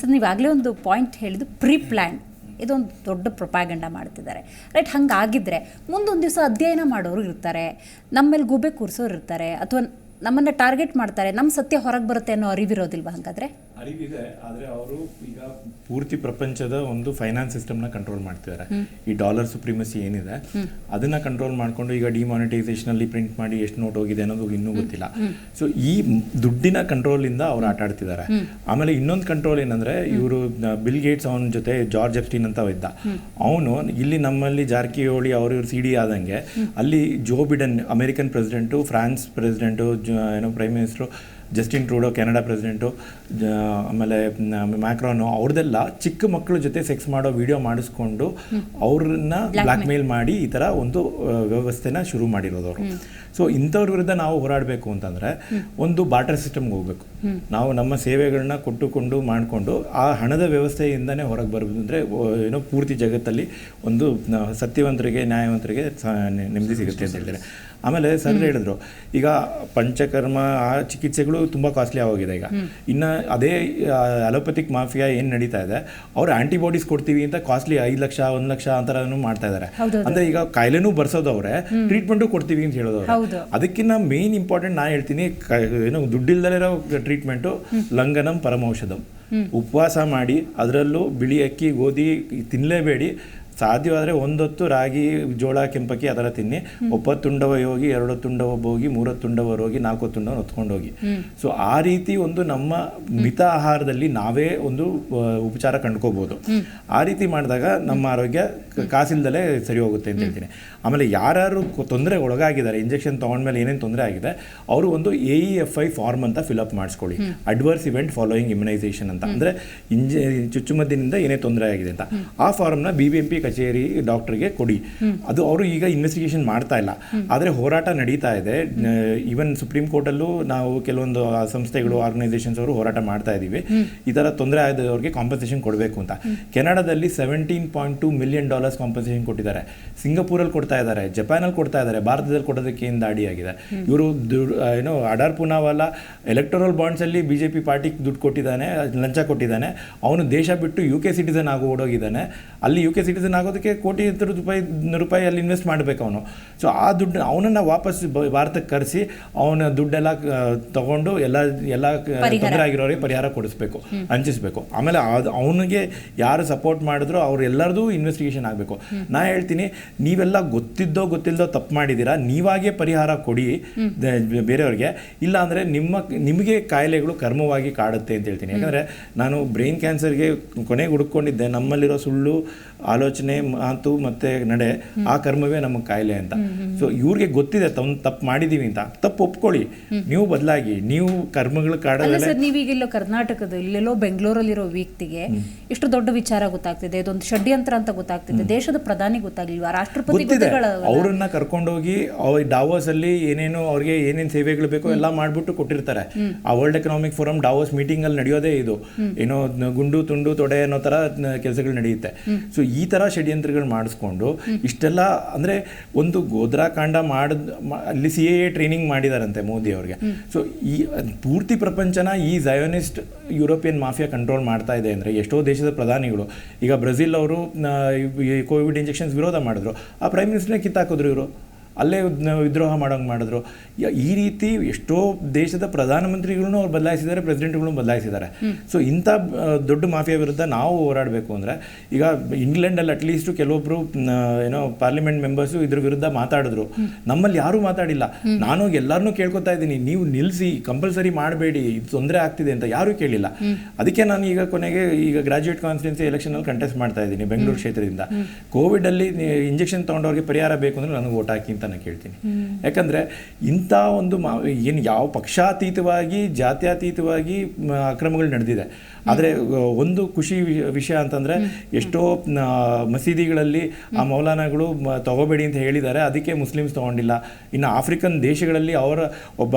So ನೀವಾಗಲೇ ಒಂದು point ಹೇಳಿದ್ದು pre plan ಇದೊಂದು ದೊಡ್ಡ ಪ್ರೊಪಾಗಂಡ ಮಾಡ್ತಿದ್ದಾರೆ. ರೈಟ್ ಹಂಗಾಗಿದ್ದರೆ ಮುಂದೊಂದು ದಿವಸ ಅಧ್ಯಯನ ಮಾಡೋರು ಇರ್ತಾರೆ. ನಮ್ಮ ಮೇಲೆ ಗೂಬೆ ಕೂರಿಸೋರು ಇರ್ತಾರೆ. ಅಥವಾ ನಮ್ಮನ್ನು ಟಾರ್ಗೆಟ್ ಮಾಡ್ತಾರೆ. ನಮ್ಮ ಸತ್ಯ ಹೊರಗೆ ಬರುತ್ತೆ ಅನ್ನೋ ಅರಿವಿರೋದಿಲ್ವಾ ಹಾಗಾದ್ರೆ? ಅರಿವಿದೆ ಆದರೆ ಅವರು ಈಗ ಪೂರ್ತಿ ಪ್ರಪಂಚದ ಒಂದು ಫೈನಾನ್ಸ್ ಸಿಸ್ಟಮ್ನ ಕಂಟ್ರೋಲ್ ಮಾಡ್ತಿದ್ದಾರೆ. ಈ ಡಾಲರ್ ಸುಪ್ರೀಮಸಿ ಏನಿದೆ ಅದನ್ನ ಕಂಟ್ರೋಲ್ ಮಾಡ್ಕೊಂಡು ಈಗ ಡಿಮಾನಿಟೈಸೇಷನ್ ಅಲ್ಲಿ ಪ್ರಿಂಟ್ ಮಾಡಿ ಎಷ್ಟು ನೋಟ್ ಹೋಗಿದೆ ಅನ್ನೋದು ಇನ್ನೂ ಗೊತ್ತಿಲ್ಲ. ಸೊ ಈ ದುಡ್ಡಿನ ಕಂಟ್ರೋಲ್ ಇಂದ ಅವ್ರು ಆಟ ಆಡ್ತಿದ್ದಾರೆ. ಆಮೇಲೆ ಇನ್ನೊಂದು ಕಂಟ್ರೋಲ್ ಏನಂದ್ರೆ ಇವರು ಬಿಲ್ ಗೇಟ್ಸ್ ಅವನ ಜೊತೆ ಜಾರ್ಜ್ ಎಫ್ಟಿನ್ ಅಂತ ಇದ್ದ. ಅವನು ಇಲ್ಲಿ ನಮ್ಮಲ್ಲಿ ಜಾರಕಿಹೊಳಿ ಅವರು ಇವ್ರು ಸಿ ಡಿ ಆದಂಗೆ ಅಲ್ಲಿ Joe Biden American president France president ಏನೋ prime minister Justin Trudeau Canada president ಆಮೇಲೆ ಮ್ಯಾಕ್ರೋನು ಅವ್ರದ್ದೆಲ್ಲ ಚಿಕ್ಕ ಮಕ್ಕಳ ಜೊತೆ ಸೆಕ್ಸ್ ಮಾಡೋ ವಿಡಿಯೋ ಮಾಡಿಸ್ಕೊಂಡು ಅವ್ರನ್ನ ಬ್ಲ್ಯಾಕ್ ಮೇಲ್ ಮಾಡಿ ಈ ಥರ ಒಂದು ವ್ಯವಸ್ಥೆನ ಶುರು ಮಾಡಿರೋದು ಅವರು. ಸೊ ಇಂಥವ್ರ ವಿರುದ್ಧ ನಾವು ಹೋರಾಡಬೇಕು ಅಂತಂದರೆ ಒಂದು ಬಾಟರ್ ಸಿಸ್ಟಮ್ಗೆ ಹೋಗ್ಬೇಕು. ನಾವು ನಮ್ಮ ಸೇವೆಗಳನ್ನ ಕೊಟ್ಟುಕೊಂಡು ಮಾಡಿಕೊಂಡು ಆ ಹಣದ ವ್ಯವಸ್ಥೆಯಿಂದನೇ ಹೊರಗೆ ಬರಬೇಕು ಅಂದರೆ ಏನೋ ಪೂರ್ತಿ ಜಗತ್ತಲ್ಲಿ ಒಂದು ಸತ್ಯವಂತರಿಗೆ ನ್ಯಾಯವಂತರಿಗೆ ನೆಮ್ಮದಿ ಸಿಗುತ್ತೆ ಅಂತ ಹೇಳ್ತಾರೆ. ಆಮೇಲೆ ಸರ್ ಹೇಳಿದ್ರು ಈಗ ಪಂಚಕರ್ಮ ಆ ಚಿಕಿತ್ಸೆಗಳು ತುಂಬ ಕಾಸ್ಟ್ಲಿ ಆಗೋಗಿದೆ ಈಗ. ಇನ್ನು ಅದೇ ಅಲೋಪತಿಕ್ ಮಾಫಿಯಾ ಏನು ನಡೀತಾ ಇದೆ ಅವ್ರು ಆಂಟಿಬಾಡೀಸ್ ಕೊಡ್ತೀವಿ ಅಂತ ಕಾಸ್ಟ್ಲಿ ಐದು ಲಕ್ಷ ಒಂದು ಲಕ್ಷ ಆ ಥರನೂ ಮಾಡ್ತಾ ಇದ್ದಾರೆ. ಅಂದ್ರೆ ಈಗ ಕಾಯಿಲೆನೂ ಬರ್ಸೋದು ಅವರೇ ಟ್ರೀಟ್ಮೆಂಟು ಕೊಡ್ತೀವಿ ಅಂತ ಹೇಳೋದು. ಅದಕ್ಕಿಂತ ಮೇನ್ ಇಂಪಾರ್ಟೆಂಟ್ ನಾನು ಹೇಳ್ತೀನಿ ಏನು ದುಡ್ಡಿಲ್ದಲಿರೋ ಟ್ರೀಟ್ಮೆಂಟು ಲಂಗನಂ ಪರಮೌಷಧಂ. ಉಪವಾಸ ಮಾಡಿ ಅದರಲ್ಲೂ ಬಿಳಿ ಅಕ್ಕಿ ಗೋಧಿ ತಿನ್ನಲೇಬೇಡಿ ಸಾಧ್ಯವಾದರೆ ಒಂದೊತ್ತು ರಾಗಿ ಜೋಳ ಕೆಂಪಕ್ಕಿ ಅದರ ತಿನ್ನಿ. ಒಪ್ಪತ್ತುಂಡವ ಹೋಗಿ ಎರಡು ತುಂಡವ ಭೋಗಿ ತುಂಡವ ರೋಗಿ ನಾಲ್ಕು ತುಂಡವ ಹೊತ್ಕೊಂಡು ಹೋಗಿ. ಸೊ ಆ ರೀತಿ ಒಂದು ನಮ್ಮ ಮಿತ ಆಹಾರದಲ್ಲಿ ನಾವೇ ಒಂದು ಉಪಚಾರ ಕಂಡುಕೋಬಹುದು ಆ ರೀತಿ ಮಾಡಿದಾಗ ನಮ್ಮ ಆರೋಗ್ಯ ಕಾಸಿಲ್ದಲ್ಲೇ ಕಾಸಿಲ್ದಲೇ ಸರಿ ಹೋಗುತ್ತೆ ಅಂತ ಹೇಳ್ತೀನಿ. ಆಮೇಲೆ ಯಾರು ತೊಂದರೆ ಒಳಗಾಗಿದ್ದಾರೆ ಇಂಜೆಕ್ಷನ್ ತೊಗೊಂಡ್ಮೇಲೆ ಏನೇನು ತೊಂದರೆ ಆಗಿದೆ ಅವರು ಒಂದು A E F I form ಅಂತ ಫಿಲಪ್ ಮಾಡಿಸ್ಕೊಳ್ಳಿ. ಅಡ್ವರ್ಸ್ ಇವೆಂಟ್ ಫಾಲೋಯಿಂಗ್ ಇಮ್ಯುನೈಸೇಷನ್ ಅಂತ. ಅಂದರೆ ಇಂಜೆ ಚುಚ್ಚುಮದ್ದಿನಿಂದ ಏನೇ ತೊಂದರೆ ಆಗಿದೆ ಅಂತ. ಆ ಫಾರ್ಮ್ನ ಬಿ ಬಿ ಎಂ ಪಿ ಕಚೇರಿ ಡಾಕ್ಟರ್ಗೆ ಕೊಡಿ. ಅದು ಅವರು ಈಗ ಇನ್ವೆಸ್ಟಿಗೇಷನ್ ಮಾಡ್ತಾ ಇಲ್ಲ. ಆದರೆ ಹೋರಾಟ ನಡೀತಾ ಇದೆ. ಈವನ್ ಸುಪ್ರೀಂ ಕೋರ್ಟಲ್ಲೂ ನಾವು ಕೆಲವೊಂದು ಸಂಸ್ಥೆಗಳು ಆರ್ಗನೈಸೇಷನ್ಸ್ ಅವರು ಹೋರಾಟ ಮಾಡ್ತಾ ಇದ್ದೀವಿ. ಈ ಥರ ತೊಂದರೆ ಆದವ್ರಿಗೆ ಕಾಂಪನ್ಸೇಷನ್ ಕೊಡಬೇಕು ಅಂತ. ಕೆನಡಾದಲ್ಲಿ seventeen point two million dollars compensation ಕೊಟ್ಟಿದ್ದಾರೆ. ಸಿಂಗಪೂರಲ್ಲಿ ಕೊಡ್ತಾ ಇದ್ದಾರೆ. ಜಪಾನಲ್ಲಿ ಕೊಡ್ತಾ ಇದ್ದಾರೆ. ಭಾರತದಲ್ಲಿ ಕೊಡೋದಕ್ಕೆ ಏನು ದಾಡಿಯಾಗಿದೆ ಇವರು ಏನೋ ಅಡಾರ್ ಪುನಾವಾಲ ಎಲೆಕ್ಟೋರಲ್ ಬಾಂಡ್ಸಲ್ಲಿ ಬಿ ಜೆ ಪಿ ಪಾರ್ಟಿಗೆ ದುಡ್ಡು ಕೊಟ್ಟಿದ್ದಾನೆ, ಲಂಚ ಕೊಟ್ಟಿದ್ದಾನೆ. ಅವನು ದೇಶ ಬಿಟ್ಟು ಯು ಕೆ ಸಿಟಿಸನ್ ಆಗಿ ಓಡೋಗಿದ್ದಾನೆ. ಅಲ್ಲಿ ಯು ಕೆ ಸಿಟಿಸನ್ ಆಗೋದಕ್ಕೆ ಕೋಟಿ ರೂಪಾಯಿ ರೂಪಾಯಿ ಅಲ್ಲಿ ಇನ್ವೆಸ್ಟ್ ಮಾಡಬೇಕು ಅವನು. ಸೊ ಆ ದುಡ್ಡು ಅವನನ್ನು ವಾಪಸ್ ಭಾರತಕ್ಕೆ ಕರೆಸಿ ಅವನ ದುಡ್ಡೆಲ್ಲ ತಗೊಂಡು ಎಲ್ಲ ಎಲ್ಲ ತೊಂದರೆ ಆಗಿರೋರಿಗೆ ಪರಿಹಾರ ಕೊಡಿಸ್ಬೇಕು ಹಂಚಿಸ್ಬೇಕು. ಆಮೇಲೆ ಅವನಿಗೆ ಯಾರು ಸಪೋರ್ಟ್ ಮಾಡಿದ್ರು ಅವ್ರು ಎಲ್ಲರದು ಇನ್ವೆಸ್ಟಿಗೇಷನ್ ಆಗಬೇಕು. ನಾ ಹೇಳ್ತೀನಿ ನೀವೆಲ್ಲ ಗೊತ್ತಿದ್ದೋ ಗೊತ್ತಿಲ್ಲದೋ ತಪ್ಪು ಮಾಡಿದ್ದೀರಾ ನೀವಾಗೇ ಪರಿಹಾರ ಕೊಡಿ ಬೇರೆಯವ್ರಿಗೆ. ಇಲ್ಲ ಅಂದರೆ ನಿಮ್ಮ ನಿಮಗೆ ಕಾಯಿಲೆಗಳು ಕರ್ಮವಾಗಿ ಕಾಡುತ್ತೆ ಅಂತ ಹೇಳ್ತೀನಿ. ಯಾಕಂದರೆ ನಾನು ಬ್ರೈನ್ ಕ್ಯಾನ್ಸರ್ಗೆ ಕೊನೆಗೆ ಹುಡುಕೊಂಡಿದ್ದೆ ನಮ್ಮಲ್ಲಿರೋ ಸುಳ್ಳು ಆಲೋಚನೆ ಮಾತು ಮತ್ತೆ ನಡೆ ಆ ಕರ್ಮವೇ ನಮ್ಮ ಕಾಯಿಲೆ ಅಂತ. ಸೊ ಇವ್ರಿಗೆ ಗೊತ್ತಿದೆ ತಮ್ಮ ತಪ್ಪು ಮಾಡಿದೀವಿ ಅಂತ. ತಪ್ಪು ಒಪ್ಕೊಳ್ಳಿ. ನೀವು ಬದಲಾಗಿ ನೀವು ಕರ್ಮಗಳು ಕಾಡಲ್ಲ ಸರ್ ಕರ್ನಾಟಕದ ಇಲ್ಲೆಲ್ಲೋ ಬೆಂಗಳೂರಲ್ಲಿರೋ ವ್ಯಕ್ತಿಗೆ ಇಷ್ಟು ದೊಡ್ಡ ವಿಚಾರ ಗೊತ್ತಾಗ್ತಿದೆ. ಇದೊಂದು ಷಡ್ಯಂತ್ರ ಅಂತ ಗೊತ್ತಾಗ್ತಿದೆ. ದೇಶದ ಪ್ರಧಾನಿ ಗೊತ್ತಾಗ್ಲಿಲ್ವಾ? ರಾಷ್ಟ್ರಪತಿ ಅವರನ್ನ ಕರ್ಕೊಂಡೋಗಿ ಡಾವೋಸ್ ಅಲ್ಲಿ ಏನೇನು ಅವ್ರಿಗೆ ಏನೇನು ಸೇವೆಗಳು ಬೇಕೋ ಎಲ್ಲ ಮಾಡ್ಬಿಟ್ಟು ಕೊಟ್ಟಿರ್ತಾರೆ. ಆ World Economic Forum Davos meeting ಅಲ್ಲಿ ನಡೆಯೋದೇ ಇದು. ಏನೋ ಗುಂಡು ತುಂಡು ತೊಡೆ ಅನ್ನೋ ತರ ಕೆಲಸಗಳು ನಡೆಯುತ್ತೆ. ಸೊ ಈ ತರ ಷಡ್ಯಂತ್ರಗಳು ಮಾಡಿಸ್ಕೊಂಡು ಇಷ್ಟೆಲ್ಲ ಅಂದ್ರೆ ಒಂದು ಗೋದ್ರಾಕಾಂಡ ಮಾಡಿದ್ ಅಲ್ಲಿ ಸಿ ಎ ಟ್ರೈನಿಂಗ್ ಮಾಡಿದಾರಂತೆ ಮೋದಿ ಅವ್ರಿಗೆ. ಸೊ ಈ ಪೂರ್ತಿ ಪ್ರಪಂಚನ ಈ ಜಯೋನಿಸ್ಟ್ ಯುರೋಪಿಯನ್ ಮಾಫಿಯಾ ಕಂಟ್ರೋಲ್ ಮಾಡ್ತಾ ಇದೆ ಅಂದರೆ ಎಷ್ಟೋ ದೇಶದ ಪ್ರಧಾನಿಗಳು. ಈಗ ಬ್ರೆಜಿಲ್ ಅವರು ಕೋವಿಡ್ ಇಂಜೆಕ್ಷನ್ಸ್ ವಿರೋಧ ಮಾಡಿದ್ರು. ಆ ಪ್ರೈಮ್ ಮಿನಿಸ್ಟರ್ನೇ ಕಿತ್ತಾಕಿದ್ರು ಇವರು. ಅಲ್ಲೇ ವಿದ್ರೋಹ ಮಾಡೋಂಗೆ ಮಾಡಿದ್ರು. ಈ ರೀತಿ ಎಷ್ಟೋ ದೇಶದ ಪ್ರಧಾನಮಂತ್ರಿಗಳನ್ನು ಅವ್ರು ಬದಲಾಯಿಸಿದ್ದಾರೆ ಪ್ರೆಸಿಡೆಂಟ್ಗಳನ್ನು ಬದಲಾಯಿಸಿದ್ದಾರೆ. ಸೊ ಇಂಥ ದೊಡ್ಡ ಮಾಫಿಯಾ ವಿರುದ್ಧ ನಾವು ಹೋರಾಡಬೇಕು ಅಂದರೆ ಈಗ ಇಂಗ್ಲೆಂಡಲ್ಲಿ ಅಟ್ಲೀಸ್ಟು ಕೆಲವೊಬ್ಬರು ಏನೋ ಪಾರ್ಲಿಮೆಂಟ್ ಮೆಂಬರ್ಸು ಇದ್ರ ವಿರುದ್ಧ ಮಾತಾಡಿದ್ರು. ನಮ್ಮಲ್ಲಿ ಯಾರೂ ಮಾತಾಡಿಲ್ಲ. ನಾನು ಎಲ್ಲರನ್ನೂ ಕೇಳ್ಕೊತಾ ಇದ್ದೀನಿ ನೀವು ನಿಲ್ಲಿಸಿ ಕಂಪಲ್ಸರಿ ಮಾಡಬೇಡಿ ಇದು ತೊಂದರೆ ಆಗ್ತಿದೆ ಅಂತ ಯಾರೂ ಕೇಳಿಲ್ಲ. ಅದಕ್ಕೆ ನಾನು ಈಗ ಕೊನೆಗೆ ಈಗ ಗ್ರಾಜ್ಯುಯೇಟ್ ಕಾನ್ಸ್ಟಿಟ್ಯೂನ್ಸಿ ಎಲೆಕ್ಷನಲ್ಲಿ ಕಂಟೆಸ್ಟ್ ಮಾಡ್ತಾ ಇದ್ದೀನಿ ಬೆಂಗಳೂರು ಕ್ಷೇತ್ರದಿಂದ. ಕೋವಿಡಲ್ಲಿ ಇಂಜೆಕ್ಷನ್ ತೊಗೊಂಡವ್ರಿಗೆ ಪರಿಹಾರ ಬೇಕು ಅಂದರೆ ನನಗೆ ಓಟ್ ಹಾಕಿ ಅಂತ ನಾನು ಕೇಳ್ತೀನಿ ಯಾಕಂದರೆ ಇಂಥ ಒಂದು ಮಾ ಏನು ಯಾವ ಪಕ್ಷಾತೀತವಾಗಿ ಜಾತ್ಯತೀತವಾಗಿ ಅಕ್ರಮಗಳು ನಡೆದಿದೆ. ಆದರೆ ಒಂದು ಖುಷಿ ವಿಷಯ ಅಂತಂದರೆ ಎಷ್ಟೋ ಮಸೀದಿಗಳಲ್ಲಿ ಆ ಮೌಲಾನಾಗಳು ತಗೋಬೇಡಿ ಅಂತ ಹೇಳಿದ್ದಾರೆ. ಅದಕ್ಕೆ ಮುಸ್ಲಿಮ್ಸ್ ತಗೊಂಡಿಲ್ಲ. ಇನ್ನು ಆಫ್ರಿಕನ್ ದೇಶಗಳಲ್ಲಿ ಅವರ ಒಬ್ಬ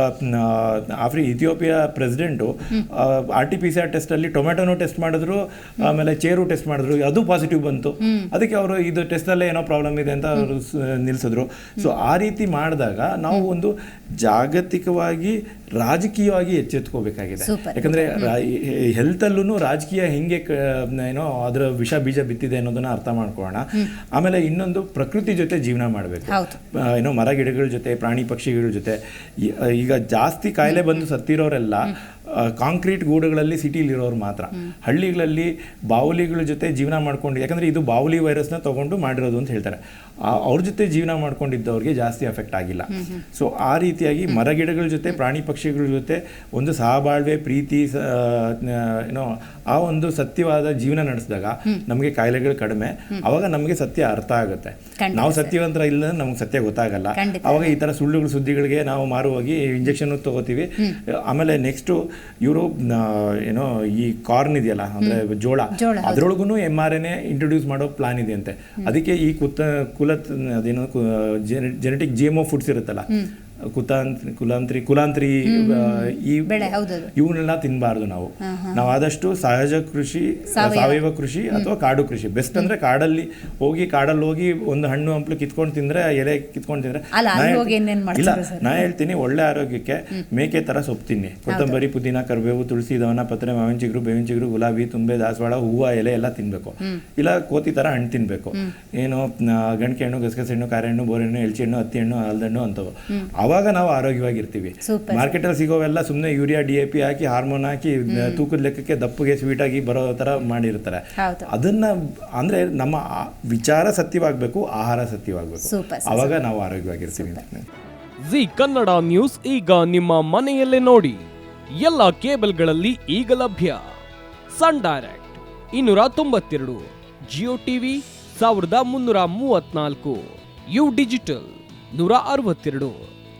ಆಫ್ರಿ Ethiopia president R T P C R ಟೆಸ್ಟಲ್ಲಿ ಟೊಮೆಟೊನೂ ಟೆಸ್ಟ್ ಮಾಡಿದ್ರು ಆಮೇಲೆ ಚೇರು ಟೆಸ್ಟ್ ಮಾಡಿದ್ರು. ಅದು ಪಾಸಿಟಿವ್ ಬಂತು. ಅದಕ್ಕೆ ಅವರು ಇದು ಟೆಸ್ಟಲ್ಲೇ ಏನೋ ಪ್ರಾಬ್ಲಮ್ ಇದೆ ಅಂತ ಅವರು ನಿಲ್ಲಿಸಿದ್ರು ಸೊ ಆ ರೀತಿ ಮಾಡಿದಾಗ ನಾವು ಒಂದು ಜಾಗತಿಕವಾಗಿ ರಾಜಕೀಯವಾಗಿ ಎಚ್ಚೆತ್ಕೋಬೇಕಾಗಿದೆ. ಯಾಕಂದ್ರೆ ಯಾಕಂದ್ರೆ ಹೆಲ್ತಲ್ಲೂ ರಾಜಕೀಯ ಹೆಂಗೆ ಏನೋ ಅದರ ವಿಷ ಬೀಜ ಬಿತ್ತಿದೆ ಅನ್ನೋದನ್ನ ಅರ್ಥ ಮಾಡ್ಕೊಳ್ಳೋಣ. ಆಮೇಲೆ ಇನ್ನೊಂದು ಪ್ರಕೃತಿ ಜೊತೆ ಜೀವನ ಮಾಡಬೇಕು. ಏನೋ ಮರ ಗಿಡಗಳ ಜೊತೆ ಪ್ರಾಣಿ ಪಕ್ಷಿಗಳ ಜೊತೆ ಈಗ ಜಾಸ್ತಿ ಕಾಯಿಲೆ ಬಂದು ಸತ್ತಿರೋರೆಲ್ಲ ಕಾಂಕ್ರೀಟ್ ಗೂಡುಗಳಲ್ಲಿ ಸಿಟಿಲಿರೋರು ಮಾತ್ರ. ಹಳ್ಳಿಗಳಲ್ಲಿ ಬಾವುಲಿಗಳ ಜೊತೆ ಜೀವನ ಮಾಡ್ಕೊಂಡು ಯಾಕಂದ್ರೆ ಇದು ಬಾವುಲಿ ವೈರಸ್ನ ತೊಗೊಂಡು ಮಾಡಿರೋದು ಅಂತ ಹೇಳ್ತಾರೆ. ಅವ್ರ ಜೊತೆ ಜೀವನ ಮಾಡ್ಕೊಂಡಿದ್ದವ್ರಿಗೆ ಜಾಸ್ತಿ ಎಫೆಕ್ಟ್ ಆಗಿಲ್ಲ. ಸೊ ಆ ರೀತಿಯಾಗಿ ಮರಗಿಡಗಳ ಜೊತೆ ಪ್ರಾಣಿ ಪಕ್ಷಿಗಳ ಜೊತೆ ಒಂದು ಸಹಬಾಳ್ವೆ ಪ್ರೀತಿ ಏನೋ ಆ ಒಂದು ಸತ್ಯವಾದ ಜೀವನ ನಡೆಸಿದಾಗ ನಮಗೆ ಕಾಯಿಲೆಗಳು ಕಡಿಮೆ. ಅವಾಗ ನಮಗೆ ಸತ್ಯ ಅರ್ಥ ಆಗುತ್ತೆ. ನಾವು. ಸತ್ಯವಂತರ ಇಲ್ಲ ನಮ್ಗೆ ಸತ್ಯ ಗೊತ್ತಾಗಲ್ಲ. ಅವಾಗ ಈ ತರ ಸುಳ್ಳುಗಳು ಸುದ್ದಿಗಳಿಗೆ ನಾವು ಮಾರು ಹೋಗಿ ಇಂಜೆಕ್ಷನ್ ತಗೋತೀವಿ ಆಮೇಲೆ ನೆಕ್ಸ್ಟ್ ಇವರು ಏನೋ ಈ ಕಾರ್ನ್ ಇದೆಯಲ್ಲ ಅಂದ್ರೆ ಜೋಳ. ಎಂ ಅದ್ರೊಳಗೂ ಎಂ ಆರ್ ಎನ್ ಇಂಟ್ರೊಡ್ಯೂಸ್ ಮಾಡೋ ಪ್ಲಾನ್ ಇದೆ ಅಂತೆ. ಅದಕ್ಕೆ ಈ ಕುತ್ತ ಕುಲತ್ ಅದೇನೋ genetic G M O foods ಇರುತ್ತಲ್ಲ. ಕುತಾಂತ್ರಿ ಕುಲಾಂತ್ರಿ ಕುಲಾಂತ್ರಿ ಈ ಇವನ್ನೆಲ್ಲ ತಿನ್ನಬಾರ್ದು ನಾವು. ನಾವು ಆದಷ್ಟು ಸಹಜ ಕೃಷಿ ಸಾವಯವ. ಕೃಷಿ ಅಥವಾ ಕಾಡು ಕೃಷಿ. ಬೆಸ್ಟ್ ಅಂದ್ರೆ ಕಾಡಲ್ಲಿ ಹೋಗಿ ಕಾಡಲ್ಲಿ ಹೋಗಿ ಒಂದು ಹಣ್ಣು ಹಂಪ್ಲು ಕಿತ್ಕೊಂಡು ತಿಂದ್ರೆ ಎಲೆ ಕಿತ್ಕೊಂಡು ತಿಂದ್ರೆ ಇಲ್ಲ? ನಾ ಹೇಳ್ತೀನಿ ಒಳ್ಳೆ ಆರೋಗ್ಯಕ್ಕೆ ಮೇಕೆ ತರ ಸೊಪ್ಪು ತಿನ್ನಿ ಕೊತ್ತಂಬರಿ ಪುದೀನ ಕರಿಬೇವು ತುಳಸಿ ದವನ ಪತ್ರೆ ಮಾವಿನ ಚಿಗುರು ಬೇವಿನ ಚಿಗುರು ಗುಲಾಬಿ ತುಂಬೆ ದಾಸವಾಳ ಹೂವು ಎಲೆ ಎಲ್ಲ ತಿನ್ಬೇಕು. ಇಲ್ಲ ಕೋತಿ ತರ ಹಣ್ಣು ತಿನ್ಬೇಕು. ಏನು ಗಂಟೆ ಹಣ್ಣು ಗಸಗಸೆ ಹಣ್ಣು ಕಾರೆ ಹಣ್ಣು ಬೋರೆ ಹಣ್ಣು ಎಲ್ಚಿ ಹಣ್ಣು ಹತ್ತಿ ಹಣ್ಣು ಹಲ್ದಣ್ಣು ಅಂತವು ಅವಾಗ ನಾವು ಆರೋಗ್ಯವಾಗಿರ್ತೀವಿ. ಮಾರ್ಕೆಟ್ ಮಾರ್ಕೆಟಲ್ಲಿ ಸಿಗೋವೆಲ್ಲ ಸುಮ್ಮನೆ ಯೂರಿಯಾ ಡಿ ಎ ಪಿ ಹಾಕಿ ಹಾರ್ಮೋನ್ ಹಾಕಿ ತೂಕದ ಲೆಕ್ಕಕ್ಕೆ ದಪ್ಪಗೆ ಸ್ವೀಟ್ ಆಗಿ ಬರೋ ತರ ಮಾಡಿರ್ತಾರೆ. ಅದನ್ನ ಅಂದ್ರೆ ನಮ್ಮ ಆ- ವಿಚಾರ ಸತ್ಯವಾಗಬೇಕು ಆಹಾರ ಸತ್ಯವಾಗಬೇಕು. ಅವಾಗ ನಾವು ಆರೋಗ್ಯವಾಗಿರ್ತೀವಿ ಜಿ ಕನ್ನಡ ನ್ಯೂಸ್ ಈಗ ನಿಮ್ಮ ಮನೆಯಲ್ಲೇ ನೋಡಿ. ಎಲ್ಲ ಕೇಬಲ್ಗಳಲ್ಲಿ ಈಗ ಲಭ್ಯ. ಸನ್ ಡೈರೆಕ್ಟ್ ಇನ್ನೂರ ತೊಂಬತ್ತೆರಡು ಜಿಯೋ ಟಿವಿ ಸಾವಿರದ ಮುನ್ನೂರ ಮೂವತ್ನಾಲ್ಕು ಯು ಡಿಜಿಟಲ್ ನೂರ ಅರವತ್ತೆರಡು.